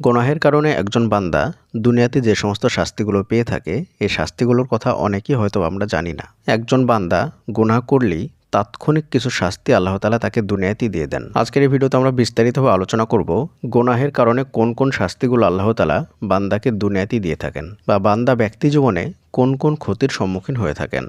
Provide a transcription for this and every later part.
গোনাহের কারণে একজন বান্দা দুনিয়াতে যে সমস্ত শাস্তিগুলো পেয়ে থাকে এই শাস্তিগুলোর কথা অনেকেই হয়তো আমরা জানি না। একজন বান্দা গুনাহ করলেই তাৎক্ষণিক কিছু শাস্তি আল্লাহ তালা তাকে দুনিয়াতেই দিয়ে দেন। আজকের এই ভিডিওতে আমরা বিস্তারিতভাবে আলোচনা করব গোনাহের কারণে কোন কোন শাস্তিগুলো আল্লাহ তালা বান্দাকে দুনিয়াতেই দিয়ে থাকেন বা বান্দা ব্যক্তি জীবনে কোন কোন ক্ষতির সম্মুখীন হয়ে থাকেন।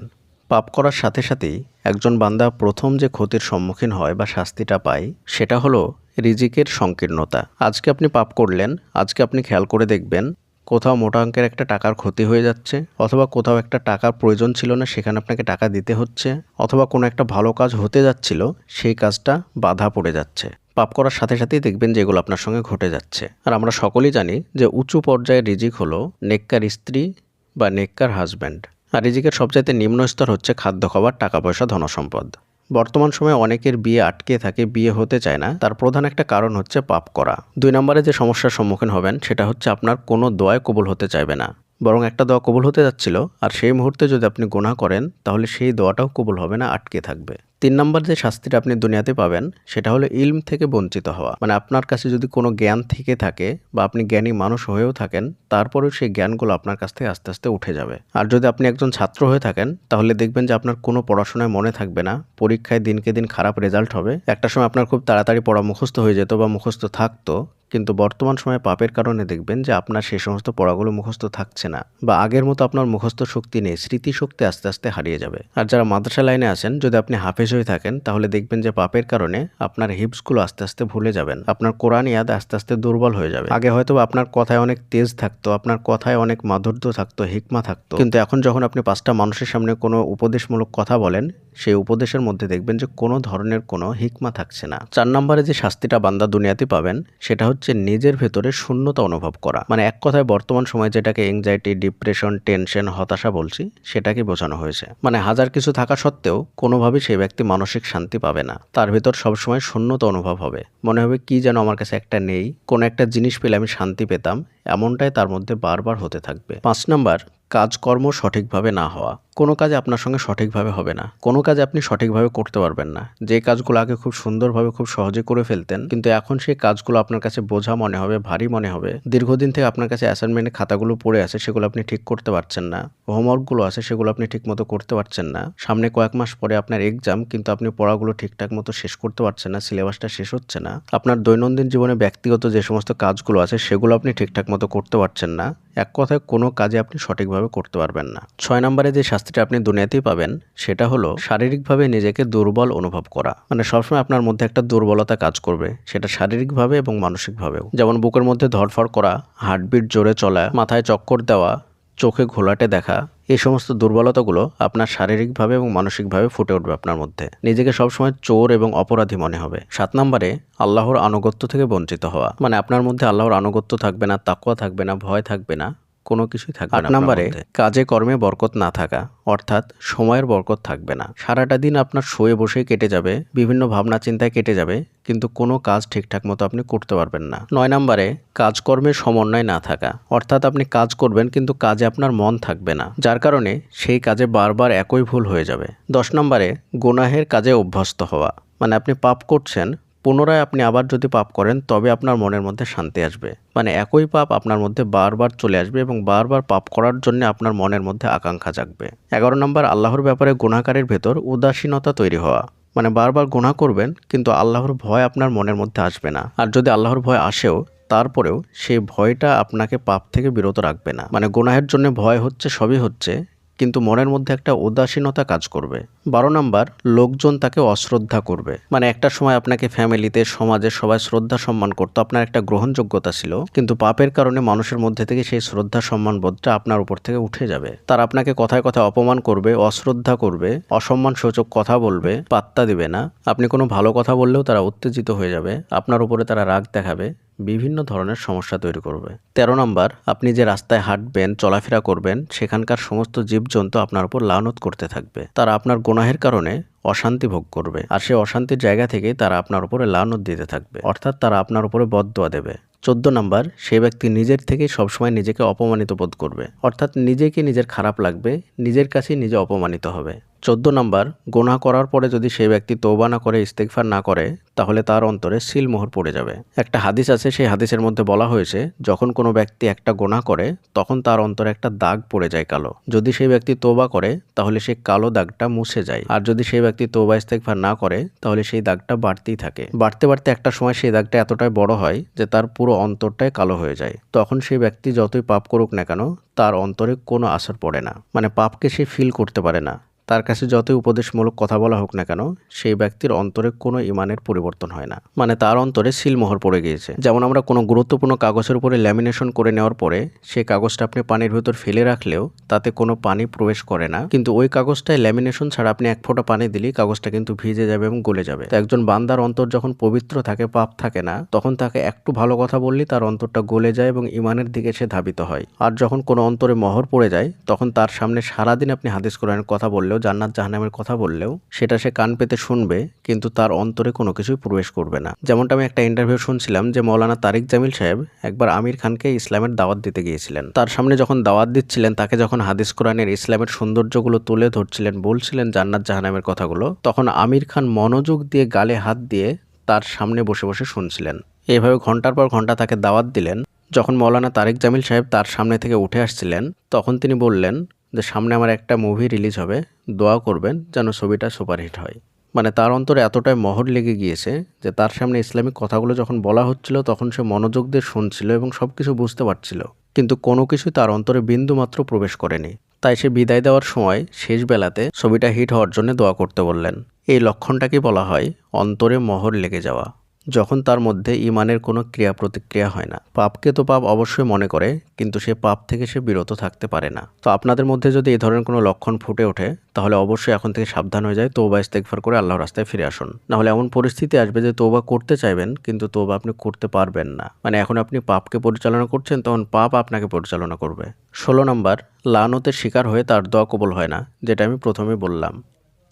পাপ করার সাথে সাথেই একজন বান্দা প্রথম যে ক্ষতির সম্মুখীন হয় বা শাস্তিটা পায়, সেটা হলো রিজিকের সংকীর্ণতা। আজকে আপনি পাপ করলেন, আজকে আপনি খেয়াল করে দেখবেন, কোথাও মোটা অঙ্কের একটা টাকার ক্ষতি হয়ে যাচ্ছে, অথবা কোথাও একটা টাকার প্রয়োজন ছিল না, সেখানে আপনাকে টাকা দিতে হচ্ছে, অথবা কোনো একটা ভালো কাজ হতে যাচ্ছিল, সেই কাজটা বাধা পড়ে যাচ্ছে। পাপ করার সাথে সাথেই দেখবেন যে এগুলো আপনার সঙ্গে ঘটে যাচ্ছে। আর আমরা সকলেই জানি যে উঁচু পর্যায়ের রিজিক হলো নেককার স্ত্রী বা নেককার হাজব্যান্ড। আর রিজিকের সবচাইতে নিম্ন স্তর হচ্ছে খাদ্য খাবার টাকা পয়সা ধনসম্পদ। বর্তমান সময়ে অনেকের বিয়ে আটকে থাকে, বিয়ে হতে চায় না। তার প্রধান একটা কারণ হচ্ছে পাপ করা। দুই নম্বরে যে সমস্যার সম্মুখীন হবেন, সেটা হচ্ছে আপনার কোনো দোয়ায় কবুল হতে চাইবে না। বরং একটা দোয়া কবুল হতে যাচ্ছিল, আর সেই মুহূর্তে যদি আপনি গোনা করেন, তাহলে সেই দোয়াটাও কবুল হবে না, আটকে থাকবে। তিন নম্বর যে শাস্তিটা আপনি দুনিয়াতে পাবেন, সেটা হলো ইলম থেকে বঞ্চিত হওয়া। মানে আপনার কাছে যদি কোনো জ্ঞান থেকে থাকে বা আপনি জ্ঞানী মানুষ হয়েও থাকেন, তারপরেও সেই জ্ঞানগুলো আপনার কাছ থেকে আস্তে আস্তে উঠে যাবে। আর যদি আপনি একজন ছাত্র হয়ে থাকেন, তাহলে দেখবেন যে আপনার কোনো পড়াশোনায় মনে থাকবে না, পরীক্ষায় দিনকে দিন খারাপ রেজাল্ট হবে। একটা সময় আপনার খুব তাড়াতাড়ি পড়া মুখস্থ হয়ে যেত বা মুখস্থ থাকতো কিন্তু বর্তমান সময়ে পাপের কারণে দেখবেন যে আপনার সেই সমস্ত পড়াগুলো মুখস্থ থাকছে না বা আগের মতো আপনার মুখস্থ শক্তি নেই, স্মৃতিশক্তি আস্তে আস্তে হারিয়ে যাবে। আর যারা মাদ্রাসা লাইনে আছেন, যদি আপনি হাফেজ হয়ে থাকেন, তাহলে দেখবেন যে পাপের কারণে আপনার হিপসগুলো আস্তে আস্তে ভুলে যাবেন। আপনার কোরআন ইয়াদ আস্তে আস্তে দুর্বল হয়ে যাবে। আগে হয়তো আপনার কথায় অনেক তেজ থাকতো, আপনার কথায় অনেক মাধুর্য থাকতো, হিকমা থাকতো। কিন্তু এখন যখন আপনি পাঁচটা মানুষের সামনে কোনো উপদেশমূলক কথা বলেন, সেই উপদেশের মধ্যে দেখবেন যে কোনো ধরনের কোনো হিকমা থাকছে না। চার নম্বরে যে শাস্তিটা বান্দা দুনিয়াতে পাবেন, সেটা হচ্ছে নিজের ভেতরে শূন্যতা অনুভব করা। মানে এক কথায় বর্তমান সময়ে যেটাকে এংজাইটি ডিপ্রেশন টেনশন হতাশা বলছি, সেটাকে বোঝানো হয়েছে। মানে হাজার কিছু থাকা সত্ত্বেও কোনোভাবেই সেই ব্যক্তি মানসিক শান্তি পাবে না। তার ভেতর সবসময় শূন্যতা অনুভব হবে। মনে হবে কি যেন আমার কাছে একটা নেই, কোনো একটা জিনিস পেলে আমি শান্তি পেতাম, এমনটাই তার মধ্যে বারবার হতে থাকবে। পাঁচ নাম্বার, কাজকর্ম সঠিকভাবে না হওয়া। কোনো কাজে আপনার সঙ্গে সঠিকভাবে হবে না। কোনো কাজে আপনি সঠিকভাবে করতে পারবেন না। যে কাজগুলো আগে খুব সুন্দরভাবে, খুব সহজে করে ফেলতেন, কিন্তু এখন সেই কাজগুলো আপনার কাছে বোঝা মনে হবে, ভারী মনে হবে। দীর্ঘদিন থেকে আপনার কাছে অ্যাসাইনমেন্টের খাতাগুলো পড়ে আছে, সেগুলো আপনি ঠিক করতে পারছেন না। হোমওয়ার্কগুলো আছে, সেগুলো আপনি ঠিক মতো করতে পারছেন না। সামনে কয়েক মাস পরে আপনার এক্সাম কিন্তু আপনি পড়াগুলো ঠিকঠাক মতো শেষ করতে পারছেন না সিলেবাসটা শেষ হচ্ছে না। আপনার দৈনন্দিন জীবনে ব্যক্তিগত যে সমস্ত কাজগুলো আছে, সেগুলো আপনি ঠিকঠাক মতো করতে পারছেন না। এক কথায় কোনো কাজে আপনি সঠিকভাবে করতে পারবেন না। ছয় নম্বরে যে শাস্তিটা আপনি দুনিয়াতেই পাবেন, সেটা হলো শারীরিকভাবে নিজেকে দুর্বল অনুভব করা। মানে সবসময় আপনার মধ্যে একটা দুর্বলতা কাজ করবে, সেটা শারীরিকভাবে এবং মানসিকভাবেও। যেমন বুকের মধ্যে ধরফড় করা, হার্টবিট জোরে চলা, মাথায় চক্কর দেওয়া, চোখে ঘোলাটে দেখা, এই সমস্ত দুর্বলতাগুলো আপনার শারীরিকভাবে এবং মানসিকভাবে ফুটে উঠবে আপনার মধ্যে। নিজেকে সবসময় চোর এবং অপরাধী মনে হবে। সাত নম্বরে, আল্লাহর আনুগত্য থেকে বঞ্চিত হওয়া। মানে আপনার মধ্যে আল্লাহর আনুগত্য থাকবে না তাকুয়া থাকবে না, ভয় থাকবে না। কোনো কিছুই থাকবে আট নম্বরে কাজে কর্মে বরকত না থাকা অর্থাৎ সময়ের বরকত থাকবে না। সারাটা দিন আপনার শুয়ে বসেই কেটে যাবে বিভিন্ন ভাবনা চিন্তায় কেটে যাবে কিন্তু কোনো কাজ ঠিকঠাক মতো আপনি করতে পারবেন না। নয় নম্বরে কাজকর্মের সমন্বয় না থাকা অর্থাৎ আপনি কাজ করবেন কিন্তু কাজে আপনার মন থাকবে না যার কারণে সেই কাজে বারবার একই ভুল হয়ে যাবে। দশ নম্বরে গোনাহের কাজে অভ্যস্ত হওয়া মানে আপনি পাপ করছেন পুনরায় আপনি আবার যদি পাপ করেন, তবে আপনার মনের মধ্যে শান্তি আসবে। মানে একই পাপ আপনার মধ্যে বারবার চলে আসবে এবং বারবার পাপ করার জন্য আপনার মনের মধ্যে আকাঙ্ক্ষা জাগবে। এগারো নম্বর, আল্লাহর ব্যাপারে গুণাকারের ভেতর উদাসীনতা তৈরি হওয়া। মানে বারবার গুণা করবেন, কিন্তু আল্লাহর ভয় আপনার মনের মধ্যে আসবে না। আর যদি আল্লাহর ভয় আসেও, তারপরেও সেই ভয়টা আপনাকে পাপ থেকে বিরত রাখবে না। মানে গুনাহের জন্য ভয় হচ্ছে, সবই হচ্ছে কিন্তু মনের মধ্যে একটা উদাসীনতা কাজ করবে। বারো নাম্বার, লোকজন তাকে অশ্রদ্ধা করবে। মানে একটা সময় আপনাকে ফ্যামিলিতে, সমাজে সবাই শ্রদ্ধা সম্মান করতো, আপনার একটা গ্রহণযোগ্যতা ছিল। কিন্তু পাপের কারণে মানুষের মধ্যে থেকে সেই শ্রদ্ধা সম্মান বোধটা আপনার উপর থেকে উঠে যাবে। তারা আপনাকে কথায় কথায় অপমান করবে, অশ্রদ্ধা করবে, অসম্মান সূচক কথা বলবে, পাত্তা দিবে না। আপনি কোনো ভালো কথা বললেও তারা উত্তেজিত হয়ে যাবে। আপনার উপরে তারা রাগ দেখাবে। বিভিন্ন ধরনের সমস্যা তৈরি করবে। তেরো নম্বর, আপনি যে রাস্তায় হাঁটবেন, চলাফেরা করবেন, সেখানকার সমস্ত জীবজন্তু আপনার উপর লানত করতে থাকবে। তারা আপনার গোনাহের কারণে অশান্তি ভোগ করবে আর সেই অশান্তির জায়গা থেকেই তারা আপনার উপরে লানত দিতে থাকবে। অর্থাৎ তারা আপনার উপরে বদদোয়া দেবে। চোদ্দ নাম্বার, সে ব্যক্তি নিজের থেকেই সবসময় নিজেকে অপমানিত বোধ করবে। অর্থাৎ নিজেকে নিজের খারাপ লাগবে, নিজের কাছেই নিজে অপমানিত হবে। চোদ্দ নম্বর, গোনা করার পরে যদি সেই ব্যক্তি তৌবা না করে ইস্তেকফার না করে, তাহলে তার অন্তরে সিলমোহর পড়ে যাবে। একটা হাদিস আছে, সেই হাদিসের মধ্যে বলা হয়েছে, যখন কোনো ব্যক্তি একটা গোনা করে, তখন তার অন্তরে একটা দাগ পড়ে যায় কালো। যদি সেই ব্যক্তি তোবা করে, তাহলে সেই কালো দাগটা মুছে যায়। আর যদি সেই ব্যক্তি তোবা ইস্তেকফার না করে, তাহলে সেই দাগটা বাড়তেই থাকে। বাড়তে বাড়তে একটা সময় সেই দাগটা এতটাই বড় হয় যে তার পুরো অন্তরটাই কালো হয়ে যায়। তখন সেই ব্যক্তি যতই পাপ করুক না কেন, তার অন্তরে কোনো আসর পড়ে না। মানে পাপকে সে ফিল করতে পারে না। তার কাছে যতই উপদেশমূলক কথা বলা হোক না কেন, সেই ব্যক্তির অন্তরে কোনো ইমানের পরিবর্তন হয় না। মানে তার অন্তরে সিলমোহর পড়ে গিয়েছে। যেমন আমরা কোনো গুরুত্বপূর্ণ কাগজের উপরে ল্যামিনেশন করে নেওয়ার পরে, সেই কাগজটা আপনি পানির ভেতর ফেলে রাখলেও তাতে কোনো পানি প্রবেশ করে না। কিন্তু ওই কাগজটায় ল্যামিনেশন ছাড়া আপনি এক ফোঁটা পানি দিলেই কাগজটা কিন্তু ভিজে যাবে এবং গলে যাবে। তো একজন বান্দার অন্তর যখন পবিত্র থাকে, পাপ থাকে না, তখন তাকে একটু ভালো কথা বললেই তার অন্তরটা গলে যায় এবং ইমানের দিকে সে ধাবিত হয়। আর যখন কোনো অন্তরে মহর পড়ে যায়, তখন তার সামনে সারাদিন আপনি হাদিস কোরআনের কথা বললেও জান্নাত জাহান্নামের কথা বললেও সেটা সে কান পেতে শুনবে, কিন্তু তার অন্তরে কোনো কিছুই প্রবেশ করবে না। যেমনটা আমি একটা ইন্টারভিউ শুনছিলাম যে মৌলানা তারিক জামিল সাহেব একবার আমির খানকে ইসলামের দাওয়াত দিতে গিয়েছিলেন। তার সামনে যখন দাওয়াত দিচ্ছিলেন, তাকে যখন হাদিস কোরআনের ইসলামের সৌন্দর্যগুলো তুলে ধরছিলেন, বলছিলেন জান্নাত জাহান্নামের কথাগুলো, তখন আমির খান মনোযোগ দিয়ে গালে হাত দিয়ে তার সামনে বসে বসে শুনছিলেন। এভাবে ঘণ্টার পর ঘণ্টা তাকে দাওয়াত দিলেন। যখন মৌলানা তারেক জামিল সাহেব তার সামনে থেকে উঠে আসছিলেন, তখন তিনি বললেন যে সামনে আমার একটা মুভি রিলিজ হবে, দোয়া করবেন যেন ছবিটা সুপারহিট হয়। মানে তার অন্তরে এতটাই মহর লেগে গিয়েছে যে তার সামনে ইসলামিক কথাগুলো যখন বলা হচ্ছিল তখন সে মনোযোগ দিয়ে শুনছিল এবং সব কিছু বুঝতে পারছিল। কিন্তু কোনো কিছু তার অন্তরে বিন্দুমাত্র প্রবেশ করেনি। তাই সে বিদায় দেওয়ার সময় শেষ বেলাতে ছবিটা হিট হওয়ার জন্য দোয়া করতে বললেন। এই লক্ষণটাকে বলা হয়? অন্তরে মহর লেগে যাওয়া। যখন তার মধ্যে ইমানের কোনো ক্রিয়া প্রতিক্রিয়া হয় না। পাপকে তো পাপ অবশ্যই মনে করে, কিন্তু সে পাপ থেকে সে বিরত থাকতে পারে না। তো আপনাদের মধ্যে যদি এই ধরনের কোনো লক্ষণ ফুটে ওঠে, তাহলে অবশ্যই এখন থেকে সাবধান হয়ে যায় তৌবা ইস্তেকফার করে আল্লাহর রাস্তায় ফিরে আসুন। নাহলে এমন পরিস্থিতি আসবে যে তৌবা করতে চাইবেন, কিন্তু তৌবা আপনি করতে পারবেন না। মানে এখন আপনি পাপকে পরিচালনা করছেন, তখন পাপ আপনাকে পরিচালনা করবে। ষোলো নম্বর, লানতের শিকার হয়ে তার দোয়া কবল হয় না, যেটা আমি প্রথমে বললাম।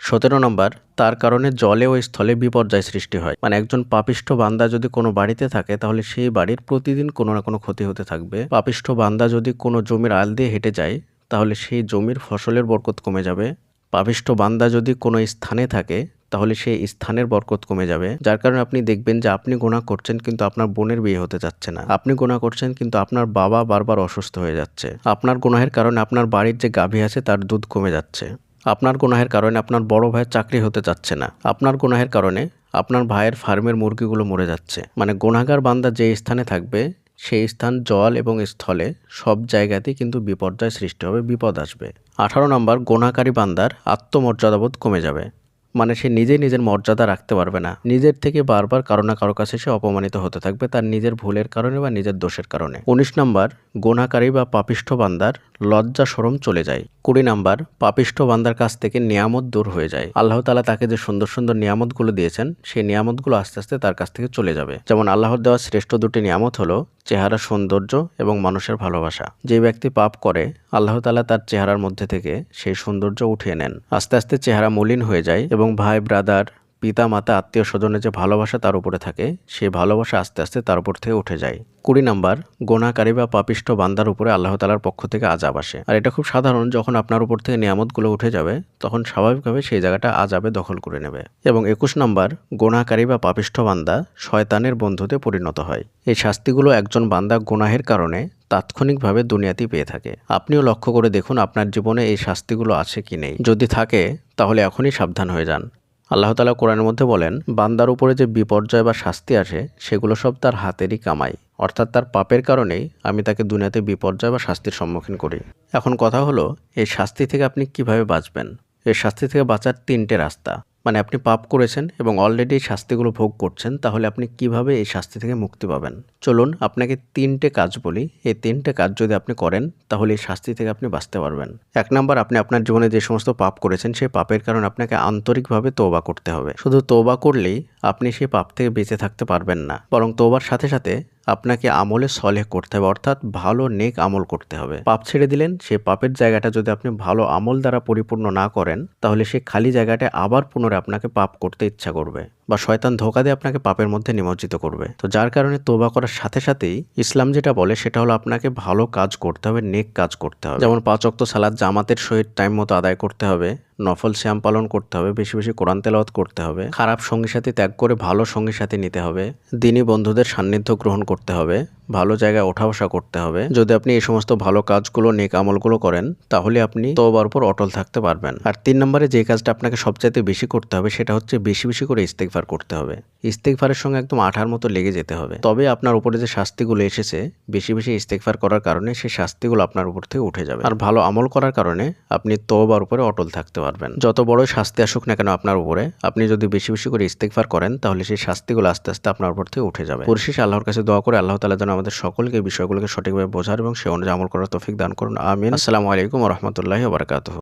সতেরো নম্বর, তার কারণে জলে ও স্থলে বিপর্যয় সৃষ্টি হয়। মানে একজন পাপিষ্ঠ বান্দা যদি কোনো বাড়িতে থাকে, তাহলে সেই বাড়ির প্রতিদিন কোনো না কোনো ক্ষতি হতে থাকবে। পাপিষ্ঠ বান্দা যদি কোনো জমির আল দিয়ে হেঁটে যায়, তাহলে সেই জমির ফসলের বরকত কমে যাবে। পাপিষ্ঠ বান্দা যদি কোনো স্থানে থাকে, তাহলে সেই স্থানের বরকত কমে যাবে। যার কারণে আপনি দেখবেন যে আপনি গোনা করছেন, কিন্তু আপনার বোনের বিয়ে হতে যাচ্ছে না। আপনি গোনা করছেন, কিন্তু আপনার বাবা বারবার অসুস্থ হয়ে যাচ্ছে। আপনার গুনাহের কারণে আপনার বাড়ির যে গাভী আছে, তার দুধ কমে যাচ্ছে। আপনার গুনাহের কারণে আপনার বড় ভাইয়ের চাকরি হতে চাচ্ছে না। আপনার গুনাহের কারণে আপনার ভাইয়ের ফার্মের মুরগিগুলো মরে যাচ্ছে। মানে গোনাগার বান্দা যে স্থানে থাকবে, সেই স্থান জল এবং স্থলে সব জায়গাতেই কিন্তু বিপর্যয় সৃষ্টি হবে, বিপদ আসবে। আঠারো নম্বর গোনাকারী বান্দার আত্মমর্যাদাবোধ কমে যাবে। মানে সে নিজেই নিজের মর্যাদা রাখতে পারবে না। নিজের থেকে বারবার কারও না কারও কাছে সে অপমানিত হতে থাকবে তার নিজের ভুলের কারণে বা নিজের দোষের কারণে। উনিশ নম্বর, গোনাকারী বা পাপিষ্ঠ বান্দার লজ্জা সরম চলে যায়। কুড়ি নাম্বার, পাপিষ্ঠ বান্দার কাছ থেকে নিয়ামত দূর হয়ে যায়। আল্লাহ তালা তাকে যে সুন্দর সুন্দর নিয়ামতগুলো দিয়েছেন, সেই নিয়ামতগুলো আস্তে আস্তে তার কাছ থেকে চলে যাবে। যেমন আল্লাহর দেওয়া শ্রেষ্ঠ দুটি নিয়ামত হলো চেহারা সৌন্দর্য এবং মানুষের ভালোবাসা। যে ব্যক্তি পাপ করে, আল্লাহ তালা তার চেহারার মধ্যে থেকে সেই সৌন্দর্য উঠিয়ে নেন। আস্তে আস্তে চেহারা মলিন হয়ে যায় এবং ভাই, ব্রাদার পিতা মাতা আত্মীয় স্বজনের যে ভালোবাসা তার উপরে থাকে সেই ভালোবাসা আস্তে আস্তে তার উপর থেকে উঠে যায়। কুড়ি নাম্বার, গোনাকারী বা পাপিষ্ঠ বান্দার উপরে আল্লাহ তালার পক্ষ থেকে আজাব আসে। আর এটা খুব সাধারণ, যখন আপনার উপর থেকে নিয়ামতগুলো উঠে যাবে, তখন স্বাভাবিকভাবে সেই জায়গাটা আজাবে দখল করে নেবে। এবং একুশ নাম্বার, গোনাকারী বা পাপিষ্ঠ বান্দা শয়তানের বন্ধুতে পরিণত হয়। এই শাস্তিগুলো একজন বান্দা গোনাহের কারণে তাৎক্ষণিকভাবে দুনিয়াতেই পেয়ে থাকে। আপনিও লক্ষ্য করে দেখুন আপনার জীবনে এই শাস্তিগুলো আছে কি নেই। যদি থাকে, তাহলে এখনই সাবধান হয়ে যান। আল্লাহ তালা কোরআনের মধ্যে বলেন, বান্দার উপরে যে বিপর্যয় বা শাস্তি আসে, সেগুলো সব তার হাতেরই কামাই। অর্থাৎ তার পাপের কারণেই আমি তাকে দুনিয়াতে বিপর্যয় বা শাস্তির সম্মুখীন করি। এখন কথা হলো, এই শাস্তি থেকে আপনি কীভাবে বাঁচবেন? এই শাস্তি থেকে বাঁচার তিনটে রাস্তা। মানে আপনি পাপ করেছেন এবং অলরেডি এই শাস্তিগুলো ভোগ করছেন, তাহলে আপনি কীভাবে এই শাস্তি থেকে মুক্তি পাবেন? চলুন আপনাকে তিনটে কাজ বলি। এই তিনটে কাজ যদি আপনি করেন, তাহলে এই শাস্তি থেকে আপনি বাঁচতে পারবেন। এক নম্বর, আপনি আপনার জীবনে যে সমস্ত পাপ করেছেন, সেই পাপের কারণে আপনাকে আন্তরিকভাবে তোবা করতে হবে। শুধু তোবা করলেই আপনি সেই পাপ থেকে বেঁচে থাকতে পারবেন না। বরং তোবার সাথে সাথে আপনাকে আমলে সলেহ করতে হবে, অর্থাৎ ভালো নেক আমল করতে হবে। পাপ ছেড়ে দিলেন, সে পাপের জায়গাটা যদি আপনি ভালো আমল দ্বারা পরিপূর্ণ না করেন, তাহলে সে খালি জায়গাটা আবার পুনরায় আপনাকে পাপ করতে ইচ্ছা করবে। বা শয়তান ধোকা দিয়ে আপনাকে পাপের মধ্যে নিমজ্জিত করবে। তো যার কারণে তোবা করার সাথে সাথেই ইসলাম যেটা বলে, সেটা হলো আপনাকে ভালো কাজ করতে হবে, নেক কাজ করতে হবে। যেমন পাঁচ অক্ত সালাদ জামাতের সহিত টাইম মতো আদায় করতে হবে, নফল শ্যাম পালন করতে হবে, বেশি বেশি কোরআন তেলাওয়াত করতে হবে, খারাপ সঙ্গী সাথী ত্যাগ করে ভালো সঙ্গী সাথী নিতে হবে, দিনী বন্ধুদের সান্নিধ্য গ্রহণ করতে হবে ভালো জায়গায় ওঠা বসা করতে হবে। যদি আপনি এই সমস্ত ভালো কাজগুলো, নেক আমলগুলো করেন, তাহলে আপনি তোবার উপর অটল থাকতে পারবেন। আর তিন নম্বরে যে কাজটা আপনাকে সবচাইতে বেশি করতে হবে, সেটা হচ্ছে বেশি বেশি করে ইস্তেকফার করতে হবে। ইস্তেকফারের সঙ্গে একদম আঠার মতো লেগে যেতে হবে। তবে আপনার উপরে যে শাস্তিগুলো এসেছে, বেশি বেশি ইস্তেকফার করার কারণে সেই শাস্তিগুলো আপনার উপর থেকে উঠে যাবে। আর ভালো আমল করার কারণে আপনি তোবার উপরে অটল থাকতে পারবেন। যত বড় শাস্তি আসুক না কেন আপনার উপরে, আপনি যদি বেশি বেশি করে ইস্তেকফার করেন, তাহলে সেই শাস্তিগুলো আস্তে আস্তে আপনার উপর থেকে উঠে যাবে। পরিশেষে আল্লাহর কাছে দোয়া করে, আল্লাহ তালা যেন আমাদের সকলকে বিষয়গুলোকে সঠিকভাবে বোঝার এবং সে অনুযায়ী আমল করার তৌফিক দান করুন। আমিন। আসসালামু আলাইকুম রহমতুল্লাহি বারকাতুহ।